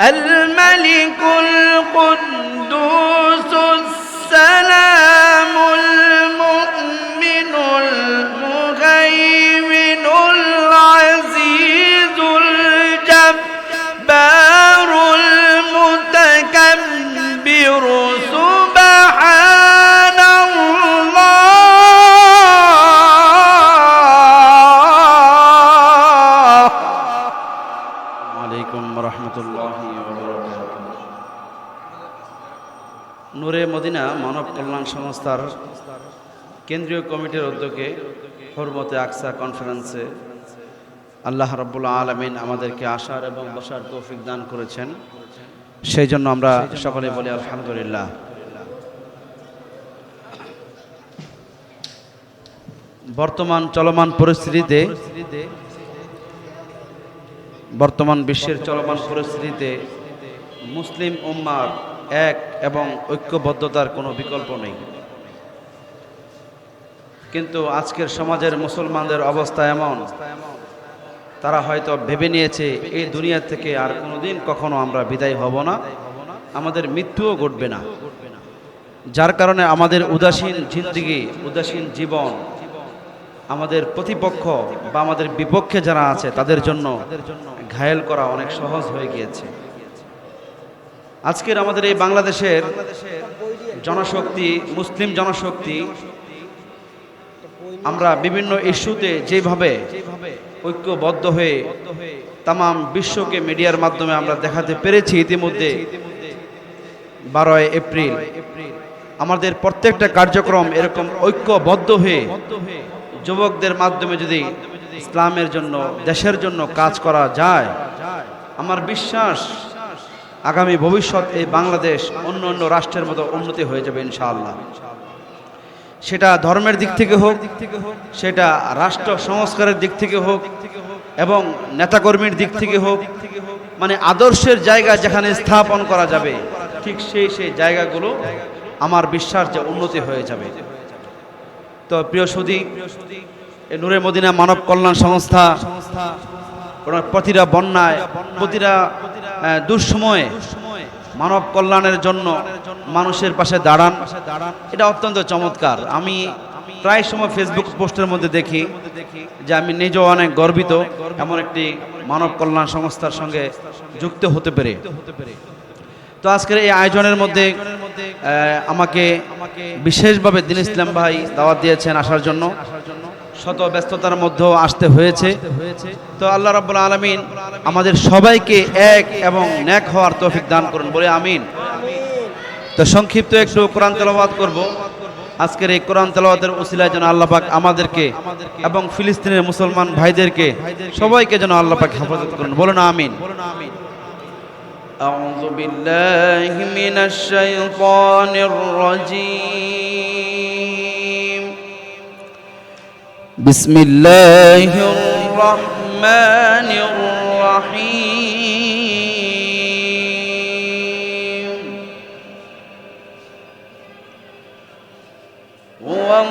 الملك القدوس নূরে Medina মানব কল্যাণ সংস্থার কেন্দ্রীয় কমিটির উদ্যোগে হরমতে আকসা কনফারেন্সে আল্লাহ রব্বুল্লা আলমিন আমাদেরকে আসার এবং বসার তৌফিক দান করেছেন। সেই জন্য আমরা সকলে বলি আলহামদুলিল্লাহ। বর্তমান চলমান পরিস্থিতিতে বর্তমান বিশ্বের চলমান পরিস্থিতিতে মুসলিম উম্মার এক এবং ঐক্যবদ্ধতার কোনো বিকল্প নেই। কিন্তু আজকের সমাজের মুসলমানদের অবস্থা এমন, তারা হয়তো ভেবে নিয়েছে, এই দুনিয়া থেকে আর কোনোদিন কখনো আমরা বিদায় হব না, আমাদের মৃত্যুও ঘটবে না। যার কারণে আমাদের উদাসীন জিন্দিগি, উদাসীন জীবন, আমাদের প্রতিপক্ষ বা আমাদের বিপক্ষে যারা আছে, তাদের জন্য ঘায়েল করা অনেক সহজ হয়ে গিয়েছে। আজকের আমাদের এই বাংলাদেশের জনশক্তি, মুসলিম জনশক্তি, আমরা বিভিন্ন ইস্যুতে যেভাবে ঐক্যবদ্ধ হয়ে তাম বিশ্বকে মিডিয়ার মাধ্যমে আমরা দেখাতে পেরেছি ইতিমধ্যে বারোই এপ্রিল। আমাদের প্রত্যেকটা কার্যক্রম এরকম ঐক্যবদ্ধ হয়ে যুবকদের মাধ্যমে যদি ইসলামের জন্য, দেশের জন্য কাজ করা যায়। আমার বিশ্বাস, আগামী ভবিষ্যৎ এই বাংলাদেশ অন্য অন্য রাষ্ট্রের মতো উন্নতি হয়ে যাবে ইনশাআল্লাহ। সেটা ধর্মের দিক থেকে হোক, সেটা রাষ্ট্র সংস্কারের দিক থেকে হোক, এবং নেতাকর্মীর দিক থেকে হোক মানে আদর্শের জায়গা যেখানে স্থাপন করা যাবে, ঠিক সেই সেই জায়গাগুলো আমার বিশ্বাস যে উন্নতি হয়ে যাবে। তো প্রিয় সুদী এ নূরে মদিনা মানব কল্যাণ সংস্থা প্রতিটা বন্যায়, প্রতিটা দুঃসময়ে মানব কল্যাণের জন্য মানুষের পাশে দাঁড়ান। এটা অত্যন্ত চমৎকার। আমি প্রায় সময় ফেসবুক পোস্টের মধ্যে দেখি যে আমি নিজেও অনেক গর্বিত এমন একটি মানব কল্যাণ সংস্থার সঙ্গে যুক্ত হতে পেরে। তো আজকের এই আয়োজনের মধ্যে আমাকে বিশেষভাবে দিন ইসলাম ভাই দাওয়াত দিয়েছেন আসার জন্য। শত ব্যস্ততার মধ্যেও আসতে হয়েছে তো আল্লাহ রাব্বুল আলমিন আমাদের সবাইকে এক এবং ন্যাক হওয়ার তৌফিক দান করুন বলে আমিন তো সংক্ষিপ্ত একটু কোরআন তেলাওয়াত করব আজকের এই কোরআন তেলাওয়াতের উসিলায় যেন আল্লাহ পাক আমাদেরকে এবং ফিলিস্তিনের মুসলমান ভাইদেরকে সবাইকে যেন আল্লাহ পাক হেফাজত করুন বলুন আমিন أعوذ بالله من الشيطان الرجيم بسم الله الرحمن الرحيم. هو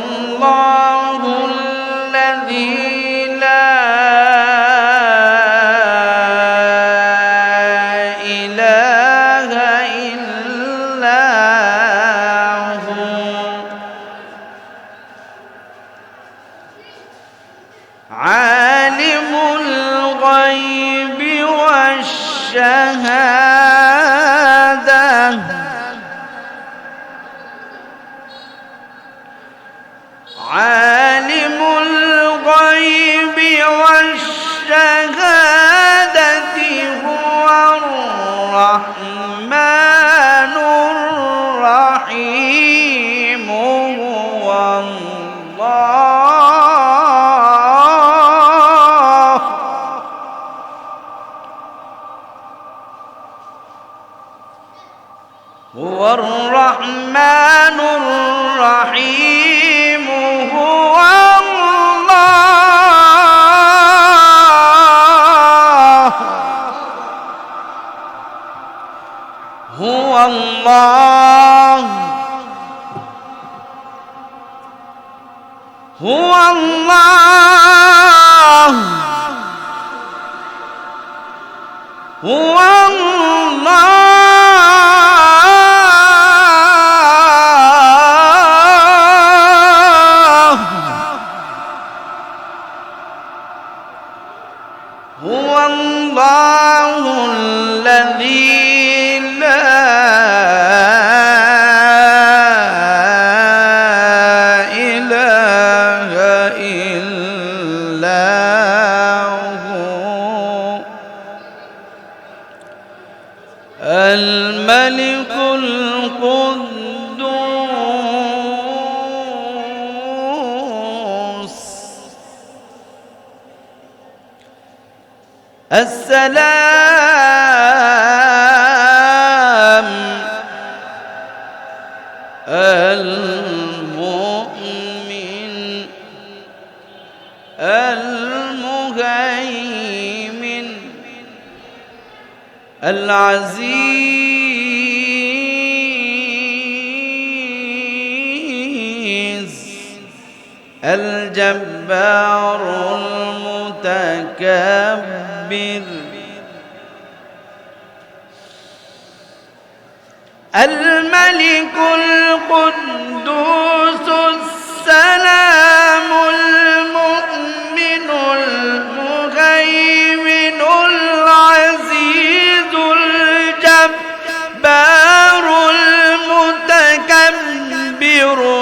هو الرحمن الرحيم هو الله. هو الله. هو الله. السلام المؤمن المهيمن العزيز الجبار المتكبر الملك القدوس السلام المؤمن المهيمن العزيز الجبار المتكبر.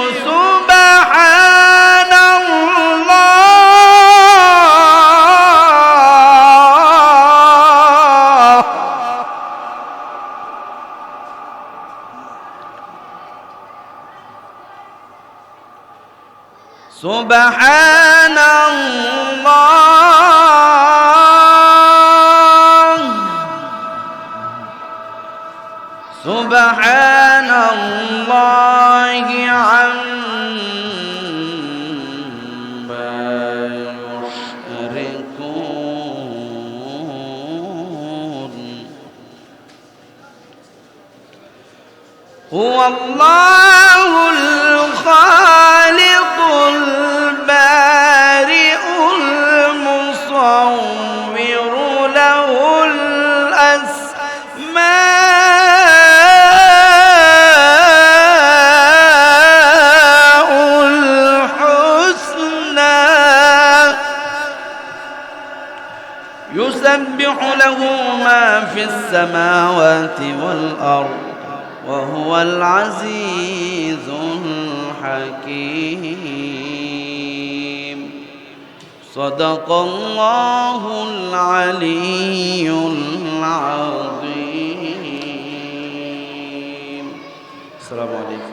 سبحان الله. سبحان الله عما يشركون. هو الله السماوات والأرض وهو العزيز الحكيم. صدق الله العلي العظيم. السلام عليكم.